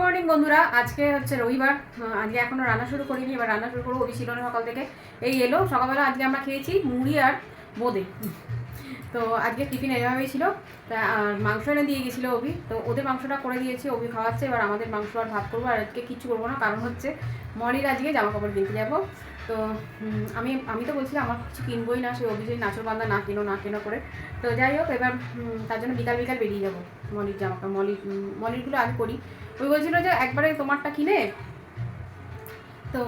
Morning বন্ধুরা, আজকে হচ্ছে রবিবার। আজকে এখনও রান্না শুরু করিনি, এবার রান্না শুরু করব ছিল সকাল থেকে। এই এলো, সকালবেলা আজকে আমরা খেয়েছি মুড়ি আর বোঁদে। তো আজকে টিফিন এভাবেই ছিল। তা, আর মাংস এনে দিয়ে গেছিল অভি। তো ওদের মাংসটা করে দিয়েছি, অভি খাওয়াচ্ছে, এবার আমাদের মাংস আর ভাত করব, আর আজকে কিচ্ছু করব না, কারণ হচ্ছে মরির আজকে জামা কাপড় কিনতে যাব। তো আমি আমি তো বলছিলাম, আমার কিছু কিনবোই না, সে অভিযোগ নাচর বান্ধা না কেনো না কেনো করে। তো যাই হোক, এবার তার জন্য বিকাল বিকাল বেরিয়ে যাব মলির জামা মলির মলিরগুলো আগে করি। ওই বলছিল যে একবারে তোমারটা কিনে, তো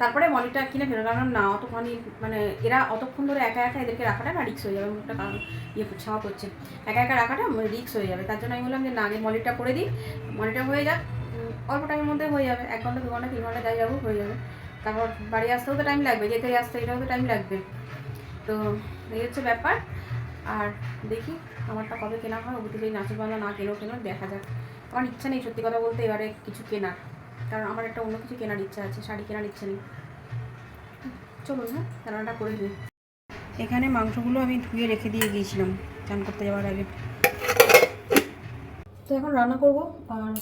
তারপরে মলিটা কিনে ফেলে রাখলাম না অতক্ষণই মানে এরা অতক্ষণ ধরে একা একা এদেরকে রাখাটা না রিক্স হয়ে যাবে, মুখটা কারণ ইয়ে ছাওয়া করছে। একা একা রাখাটা রিক্স হয়ে যাবে, তার জন্য আমি বললাম যে, না, আগে মলিটা করে দিই মলিটা হয়ে যাক অল্প টাইমের মধ্যে হয়ে যাবে, এক ঘণ্টা, দু ঘণ্টা, তিন ঘণ্টা, যাই যাব হয়ে যাবে। তারপর বাড়ি আসতেও তো টাইম লাগবে যেতে আসতে এটাও তো টাইম লাগবে। তো এই হচ্ছে ব্যাপার। আর দেখি, আমারটা কবে কেনা হয়, ওগুলো নাচের বাংলা না কেনো কেনো, দেখা যাক। আমার ইচ্ছা নেই সত্যি কথা বলতে এবারে কিছু কেনার। কারণ আমার একটা অন্য কিছু কেনার ইচ্ছা আছে, শাড়ি কেনার ইচ্ছা নেই। চলুন হ্যাঁ রান্নাটা করে দিই এখানে মাংসগুলো আমি ধুয়ে রেখে দিয়ে গিয়েছিলাম, চান করতে যাওয়ার আগে। তো এখন রান্না করব, আর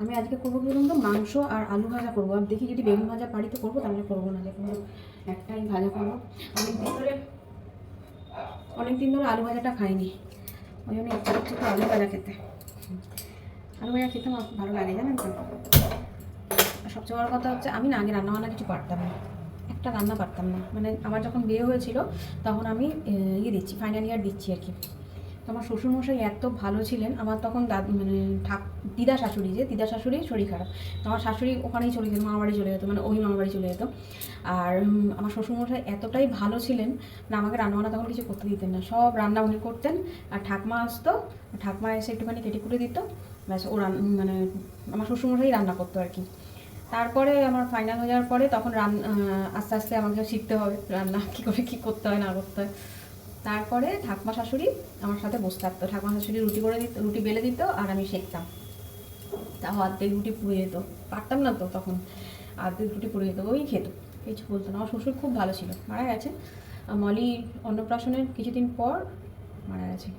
আমি আজকে করব কি বলুন তো, মাংস আর আলু ভাজা করব। আর দেখি যদি বেগুন ভাজা পারি তো করব, তাহলে করব না কোনো একটাই ভাজা করব। অনেক দিন ধরে, অনেক দিন ধরে আলু ভাজাটা খাইনি। ওই জন্য ইচ্ছা করছে আলু ভাজা খেতে। আলু ভাজা খেতে আমার ভালো লাগে, জানেন তো? আর সবচেয়ে বড় কথা হচ্ছে, আমি না আগে রান্না বান্না কিছু পারতাম না। একটা রান্না পারতাম না। মানে আমার যখন বিয়ে হয়েছিল, তখন আমি ইয়ে দিচ্ছি ফাইনাল ইয়ার দিচ্ছি আর কি। আমার শ্বশুরমশাই এত ভালো ছিলেন, আমার তখন দাদি মানে ঠাক, দিদা শাশুড়ি যে, দিদা শাশুড়ি শরীর খারাপ। তো আমার শাশুড়ি ওখানেই চলে যেত মামা বাড়ি চলে যেত মানে ওই মামা বাড়ি চলে যেত। আর আমার শ্বশুরমশাই এতটাই ভালো ছিলেন না আমাকে রান্নাবান্না তখন কিছু করতে দিতেন না। সব রান্না উনি করতেন, আর ঠাকমা আসতো ঠাকমা এসে একটুখানি কেটে কুটে দিত, ব্যাস ও মানে আমার শ্বশুরমশাই রান্না করতো আর কি। তারপরে আমার ফাইনাল হয়ে যাওয়ার পরে তখন রান আস্তে আস্তে আমাকে শিখতে হবে রান্না, কী করে কী করতে হয়, না করতে হয়। তারপরে ঠাকমা শাশুড়ি আমার সাথে বসে থাকতো। ঠাকমা শাশুড়ি রুটি করে দিত, রুটি বেলে দিত আর আমি শেখতাম। তাও অর্ধেক রুটি পুড়ে যেত। পারতাম না তো তখন অর্ধেক রুটি পুড়ে যেত, ওই খেত। কিছু বলতো না। আমার শ্বশুর খুব ভালো ছিল। মারা গেছে। মলি অন্নপ্রাশনের কিছুদিন পর মারা গেছে।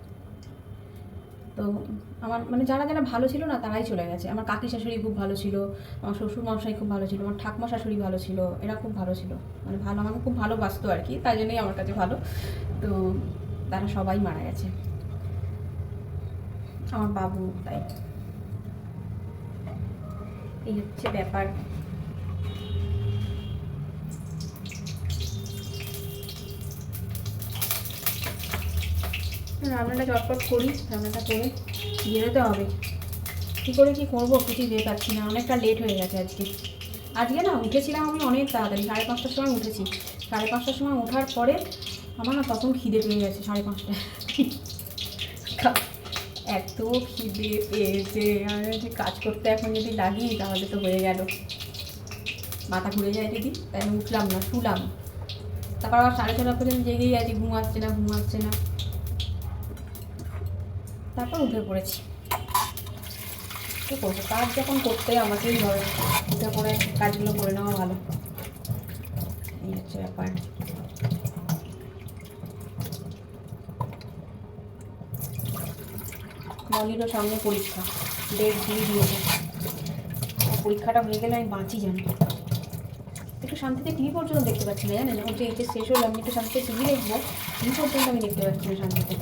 তো আমার মানে যারা যারা ভালো ছিল না, তারাই চলে গেছে। আমার কাকি শাশুড়ি খুব ভালো ছিল, আমার শ্বশুর মশাই খুব ভালো ছিল, আমার ঠাকমা শাশুড়ি ভালো ছিল, এরা খুব ভালো ছিল। মানে ভালো, আমাকে খুব ভালোবাসতো আর কি, তাই জন্যই আমার কাছে ভালো। তো তারা সবাই মারা গেছে। আমার বাবু, তাই। এই হচ্ছে ব্যাপার। রান্নাটা চটপট করি, রান্নাটা করে বেরোতে হবে। কী করে কি করব কিছুই যেতে পারছি না, অনেকটা লেট হয়ে গেছে আজকে। আজকে না উঠেছিলাম আমি অনেক তাড়াতাড়ি, সাড়ে পাঁচটার সময় উঠেছি। সাড়ে পাঁচটার সময় ওঠার পরে আমার না তখন খিদে পেয়ে গেছে, সাড়ে পাঁচটায়। এত খিদে পেয়েছে। আমি যে কাজ করতে এখন যদি লাগি, তাহলে তো হয়ে গেল। মাথা ঘুরে যায় যদি তাই আমি উঠলাম না, শুলাম। তারপর আবার সাড়ে ছটা পর্যন্ত জেগেই আছি, ঘুম আসছে না, ঘুম আসছে না। তারপর উঠে পড়েছি। কী করব? কাজ যখন করতে আমাকেই হবে উঠে পড়ে, কাজগুলো করে নেওয়া ভালো। এই হচ্ছে ব্যাপার। মলিরও সামনে পরীক্ষা। ডেট দিয়ে দিয়েছে। পরীক্ষাটা হয়ে গেলে আমি বাঁচি জানি। একটু শান্তিতে টিভি পর্যন্ত দেখতে পাচ্ছি না জানেন? যখন যে এইচএস শেষ হলো, আমি একটু শান্তিতে টিভি দেখব। টিভি পর্যন্ত আমি দেখতে পাচ্ছি না শান্তিতে।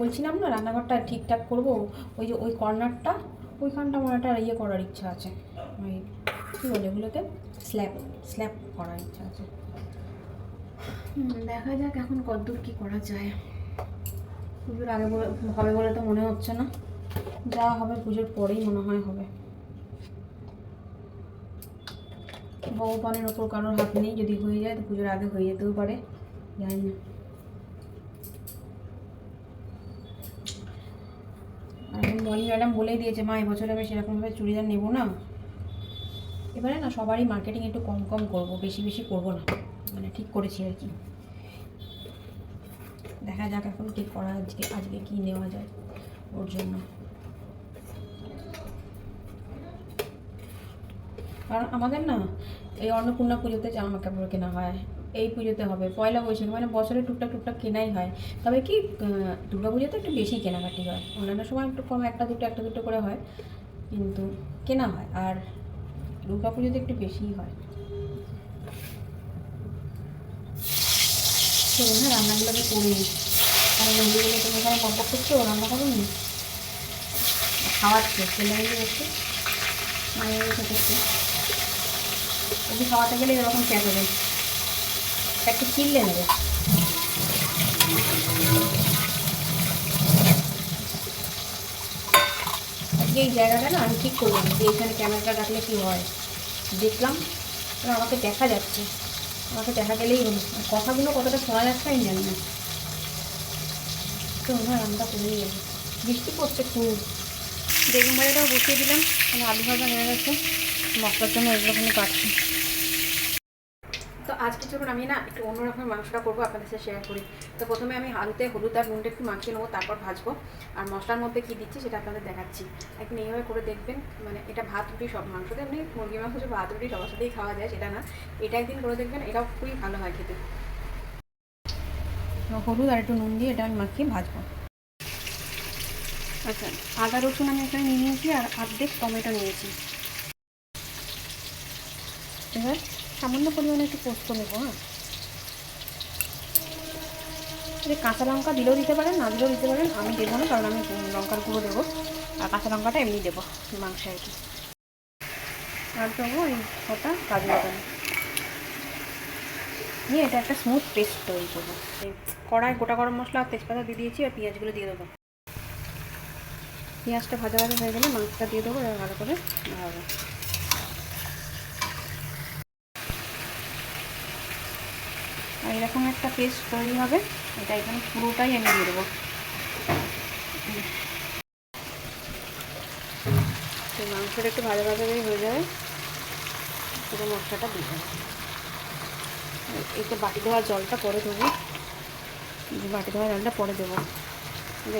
বলছিলাম না, রান্নাঘরটা ঠিকঠাক করব? ওই যে ওই কর্নারটা, ওইখানটা আমার একটা ইয়ে করার ইচ্ছা আছে। ওই, কী বলে ওগুলোতে স্ল্যাব স্ল্যাব করার ইচ্ছা আছে। দেখা যাক এখন কতদূর কী করা যায়। পুজোর আগে হবে বলে তো মনে হচ্ছে না। যা হবে পুজোর পরেই মনে হয় হবে। ভগবানের ওপর কারোর হাত নেই, যদি হয়ে যায় তো পুজোর আগে হয়ে যেতেও পারে। জানি না। মলি ম্যাডাম বলেই দিয়েছে, মা, এবছর আমি সেরকমভাবে চুড়িদার নেব না। এবারে না সবারই মার্কেটিং একটু কম কম করব, বেশি বেশি করব না। মানে ঠিক করেছি আর কি। দেখা যাক এখন কী করা আজকে আজকে কী নেওয়া যায় ওর জন্য। কারণ আমাদের না এই অন্নপূর্ণা পুজোতে জামা কাপড় কেনা হয়, এই পুজোতে হবে, পয়লা বৈশাখ মানে বছরে টুকটাক টুকটাক কেনাই হয়। তবে কি দুর্গা পুজোতে একটু বেশি কেনাকাটি হয়। অন্যান্য সময় একটু কম, একটা দুটো একটা দুটো করে হয়। কিন্তু কেনা হয়। আর দুর্গা পুজোতে একটু বেশিই হয়। হ্যাঁ রান্নাগুলো আমি করে নিই কারণ এগুলো তুমি এখানে করছ রান্না করো নি? খাওয়াচ্ছে, ছেলে মেয়ে হচ্ছে, মায়ের ওকে খাওয়াতে গেলে এরকম চেঁচাবে একটু চিল্লে নেবে আজকে এই জায়গাটা না আমি ঠিক করলাম যে এখানে ক্যামেরাটা রাখলে কি হয়? দেখলাম আমাকে দেখা যাচ্ছে। আমাকে দেখা গেলেই কথাগুলো কতটা শোনা যাচ্ছে আমি জানি না। তো না রান্নাটা করে যাবে বৃষ্টি পড়ছে খুব। বেগুন ভাজাটাও বসিয়ে দিলাম মানে আলু ভাজা হয়ে গেছে। মশলার জন্য এগুলো কাটছি তো আজকে যখন আমি না একটু অন্যরকম মাংসটা করব, আপনাদের সাথে শেয়ার করি। তো প্রথমে আমি আলুতে হলুদ আর নুনটা একটু মাখিয়ে নেব তারপর ভাজবো। আর মশলার মধ্যে কী দিচ্ছি সেটা আপনাদের দেখাচ্ছি। একদিন এইভাবে করে দেখবেন মানে এটা ভাত রুটি সব মাংস তো এমনি মুরগি মাংস যে ভাত রুটি সবার সাথেই খাওয়া যায় সেটা না। এটা একদিন করে দেখবেন এটাও খুবই ভালো হয় খেতে। হলুদ আর একটু নুন দিয়ে এটা আমি মাখিয়ে ভাজবো। আচ্ছা আদা রসুন আমি এখানে নিয়ে নিয়েছি আর অর্ধেক টমেটো নিয়েছি। এবার সামান্য পরিমাণে একটু পোস্ত নেব হ্যাঁ? যে কাঁচা লঙ্কা দিলেও দিতে পারেন, না দিলেও দিতে পারেন, আমি দেবো না, কারণ আমি লঙ্কার গুঁড়ো দেবো। আর কাঁচা লঙ্কাটা এমনি দেবো, মাংসে আর কি। আর দেবো এই কটা কাজু বাদাম। নিয়ে এটা একটা স্মুথ পেস্ট তৈরি করব। কড়াই, গোটা গরম মশলা আর তেজপাতা দিয়ে দিয়েছি, আর পেঁয়াজগুলো দিয়ে দেবো। পেঁয়াজটা ভাজা ভাজা হয়ে গেলে মাংসটা দিয়ে দেবো ভালো করে ভালো এরকম একটা পেস্ট তৈরি হবে, এটা এখানে পুরোটাই আমি দিয়ে দেবো। তো মাংসটা একটু ভাজা ভাজা হয়ে যাবে। পুরো মশলাটা দিয়ে দেবো। এতে বাটি ধোয়ার জলটা পরে দেবো। বাটি ধোয়ার জলটা পরে দেবো।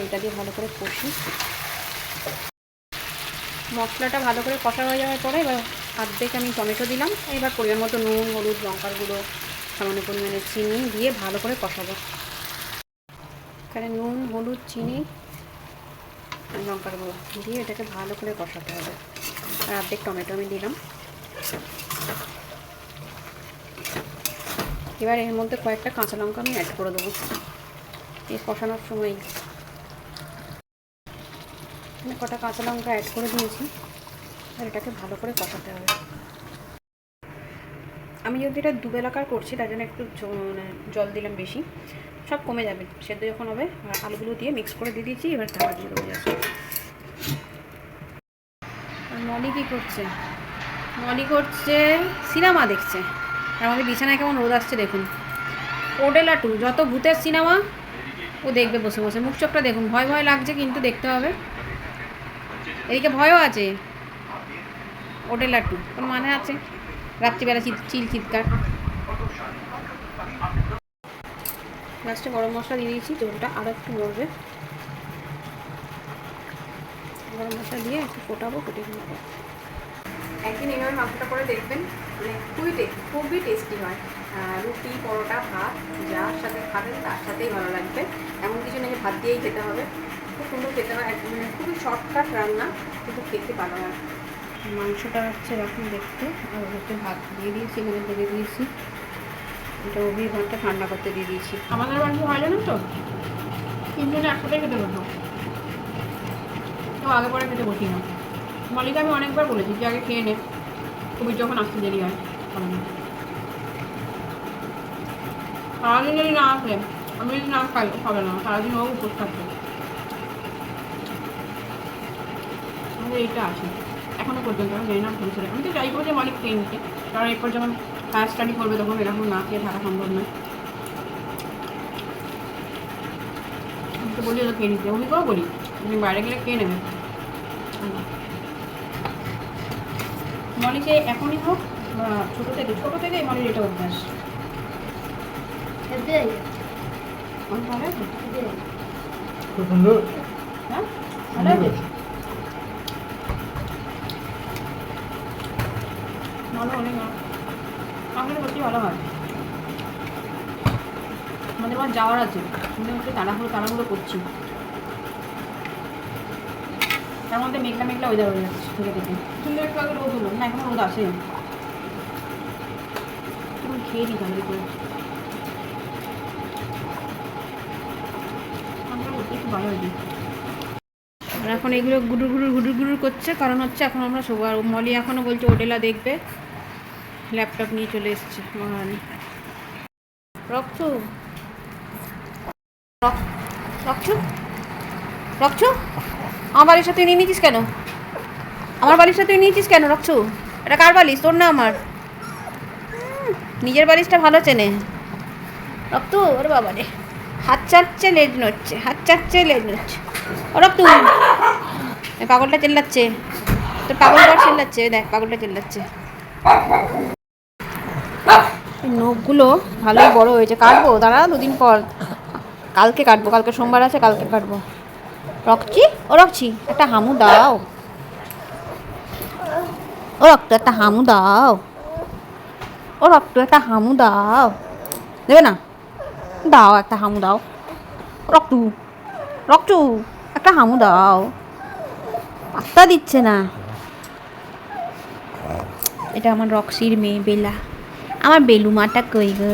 এটা দিয়ে ভালো করে কষি। মশলাটা ভালো করে কষা হয়ে যাওয়ার পরে এবার অর্ধেক আমি টমেটো দিলাম। এবার পরিমাণ মতো নুন, হলুদ, লঙ্কার গুঁড়ো সামান্য পরিমাণে চিনি দিয়ে ভালো করে কষাবো। এখানে নুন, হলুদ, চিনি, লঙ্কার গুঁড়ো দিয়ে এটাকে ভালো করে কষাতে হবে। আর অর্ধেক টমেটো আমি দিলাম। এবার এর মধ্যে কয়েকটা কাঁচা লঙ্কা আমি অ্যাড করে দেবো। এই কষানোর সময় কটা কাঁচা লঙ্কা অ্যাড করে দিয়েছি। আর এটাকে ভালো করে কষাতে হবে। আমি যদি এটা দুবেলাকার করছি, তার জন্য একটু মানে জল দিলাম বেশি, সব কমে যাবে। সেদ্ধ যখন হবে আলুগুলো দিয়ে মিক্স করে দিয়ে দিয়েছি, এবার ঢাকা দিয়ে দেবো যাচ্ছে আর মলি কী করছে? মলি করছে, সিনেমা দেখছে। আর আমাদের বিছানায় কেমন রোদ আসছে দেখুন। ওডেলা টু যত ভূতের সিনেমা, ও দেখবে বসে বসে। মুখ চোখটা দেখুন, ভয় ভয় লাগছে কিন্তু দেখতে হবে। এদিকে ভয়ও আছে। ওডেলা টু কোনো মানে আছে। রাত্রিবেলা চিল চিৎকার। লাস্টে গরম মশলা দিয়ে দিয়েছি ঝোলটা আরও একটু মরবে গরম মশলা দিয়ে একটু ফোটাবো ফুটে নেব একদিন এইভাবে মাংসটা করে দেখবেন মানে খুবই খুবই টেস্টি হয়। রুটি পরোটা ভাত যার সাথে খাবেন তার সাথেই ভালো লাগবে। এমন কিছু নেই যে ভাত দিয়েই খেতে হবে। খুব সুন্দর খেতে হয় একদম মানে খুবই শর্টকাট রান্না কিন্তু খেতে ভালো হয়। মাংসটা হচ্ছে এরকম দেখতে। আর হচ্ছে ভাত দিয়ে দিয়েছি, এখানে দিয়ে দিয়েছি। এটা অভির ভাতটা ঠান্ডা করতে দিয়ে দিয়েছি। আমাদের বাড়িতে হয় না তো? তিনজনে একসাথে খেতে বসো তো আগে পরে খেতে বসি না। মলিকা আমি অনেকবার বলেছি যে আগে খেয়ে নে। খুবই যখন আসতে দেরি হয়। সারাদিন যদি না আসে, আমি যদি না খাই খাবে না। সারাদিন ও উপোস থাকবে। আমাদের এইটা আছে। এখনও পর্যন্ত আমি জানি না ভুলছে আমি তো চাইব যে মালিক খেয়ে নিতে কারণ এরপর যখন হায়ার স্টাডি করবে তখন এরকম না খেয়ে থাকা সম্ভব নয়। আমি তো বলি খেয়ে নিতে। অভিজ্ঞও বলি তুমি বাইরে গেলে খেয়ে নেবে। মলিকে এখনই হোক বা ছোটো থেকে ছোটো থেকে মলির এটা অভ্যাস। ভালো আছে? খুব সুন্দর। হ্যাঁ? ভালো আছে? ভালো অনেক আমাদের সত্যি ভালো হয়। আমাদের আবার যাওয়ার আছে। কিন্তু একটু তাড়াহুড়ো তাড়াহুড়ো করছি। তার মধ্যে মেঘলা মেঘলা ওয়েদার হয়ে যাচ্ছে থেকে থেকে। সুন্দর একটু আগে রোদ হলো। না এখনও রোদ আসে। তুমি খেয়ে নি তাহলে করে একটু ভালো এখন এগুলো গুডুর গুডুর গুডুর গুডুর করছে। কারণ হচ্ছে এখন আমরা শোবো আর মলি এখনও বলছে ওডেলা দেখবে। ল্যাপটপ নিয়ে চলে এসছে, মহারানী। রক্ত? রক্ত? রক্ত? আমার বালির সাথে নিয়ে নিয়েছিস কেন? আমার বালির সাথে নিয়েছিস কেন, রক্ত? এটা কার বালিশ তোর না আমার। নিজের বালিশটা ভালো চেনে। রক্ত? ওরে বাবা রে। হাত চাচ্ছে, লেজ নড়ছে। হাত চাচ্ছে, লেজ নড়ছে। ও রক্ত? পাগলটা চেল্লাচ্ছে। তোর পাগলটা চেল্লাচ্ছে। দেখ, পাগলটা চেল্লাচ্ছে। নখগুলো ভালোই বড় হয়েছে। কাটবো? দাঁড়া, দুদিন পর। কালকে কাটবো। কালকে সোমবার আছে, কালকে কাটবো। রক্সি ও রক্সি একটা হামু দাও। ও রক্ত, একটা হামু দাও। ও রক্ত, একটা হামু দাও। দেবে না? দাও, একটা হামু দাও। রক্তু রক্তু, একটা হামু দাও। পাত্তা দিচ্ছে না। এটা আমার রক্সির মেয়ে বেলা। আমার বেলুমাটা কই গো?